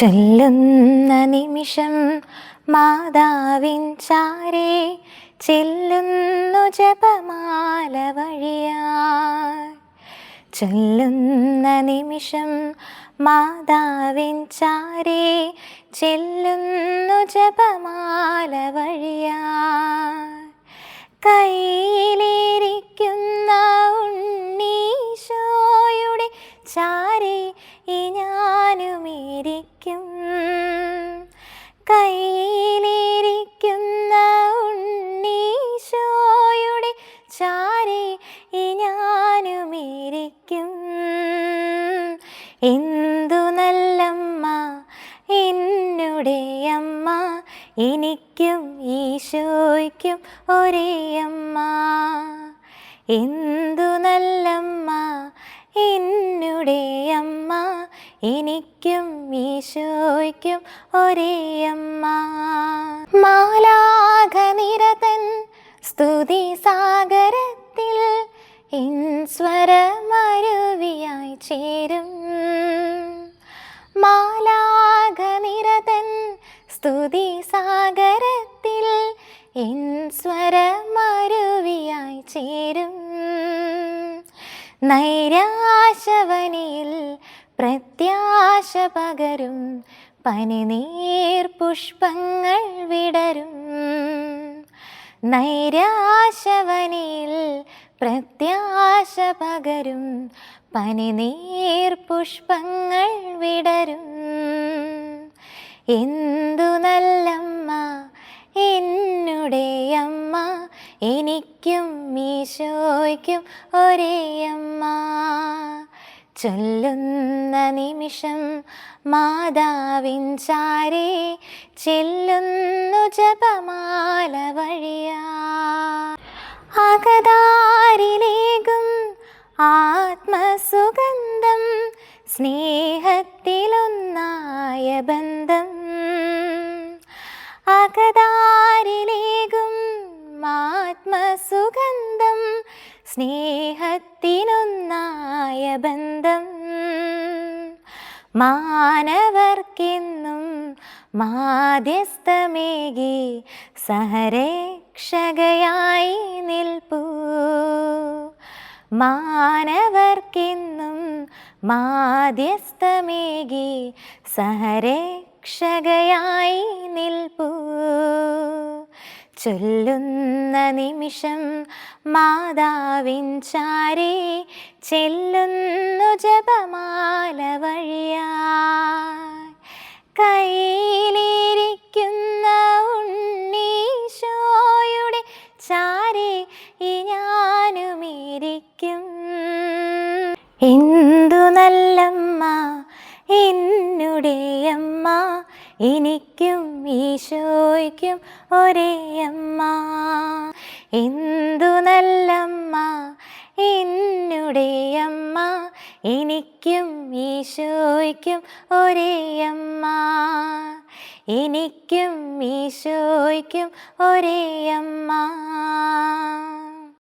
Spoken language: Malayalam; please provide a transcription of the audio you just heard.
ചൊല്ലുന്ന നിമിഷം മാതാവിൻ ചാരേ ചെല്ലുന്നു ജപമാല വഴിയാ ചൊല്ലുന്ന നിമിഷം മാതാവിൻ ചാരേ ചെല്ലുന്നു ജപമാല വഴിയാ കയ്യിലിരിക്കുന്ന ചാരേ ഞാനുമിരിക്കും എന്തു നല്ലമ്മ എന്നുടെ അമ്മ എനിക്കും ഈശോയ്ക്കും ഒരേ അമ്മ. എന്തു നല്ലമ്മ എന്നുടെ അമ്മ എനിക്കും ഈശോയ്ക്കും ഒരേ അമ്മ. മാലാഘനിരതൻ സ്തുതി ഇൻ സ്വരമരുവിയായി ചേരും. മാലാഘ നിരതൻ സ്തുതി സാഗരത്തിൽ ഇൻ സ്വരമരുവിയായി ചേരും. നൈരാശവനിയിൽ പ്രത്യാശ പകരും പനിനീർ പുഷ്പങ്ങൾ വിടരും. നൈരാശവനിൽ പ്രത്യാശ പകരും പനിനീർ പുഷ്പങ്ങൾ വിടരും. എന്തു നല്ലമ്മ എന്നുടെ അമ്മ എനിക്കും ഈശോയ്ക്കും ഒരേ അമ്മ ചൊല്ലുന്ന നിമിഷം മാതാവിൻ ചാരേ ചെല്ലുന്നു ജപമാല അകതാരിലേകും ആത്മസുഗന്ധം സ്നേഹത്തിലൊന്നായ ബന്ധം. അകതാരിലേകും ആത്മസുഗന്ധം സ്നേഹത്തിനൊന്നായ ബന്ധം. മാനവർക്കെന്നും മാധ്യസ്ഥമേകി സഹരക്ഷകയായി നിൽപ്പൂ. മാനവർക്കെന്നും മാധ്യസ്ഥമേകി സഹരക്ഷകയായി ചൊല്ലുന്ന നിമിഷം മാതാവിൻ ചാരേ ചെല്ലുന്നു ജപമാല വഴിയാ കയ്യിലിരിക്കുന്ന ഉണ്ണീശോയുടെ ചാരേ ഈ എന്തു നല്ലമ്മ എന്നുടെ അമ്മ എനിക്കും ഈശോയ്ക്കും ഒരേ അമ്മ. എന്തു നല്ലമ്മ എന്നുടെ അമ്മ. എനിക്കും ഈശോയ്ക്കും ഒരേ അമ്മ. എനിക്കും ഈശോയ്ക്കും ഒരേ അമ്മ.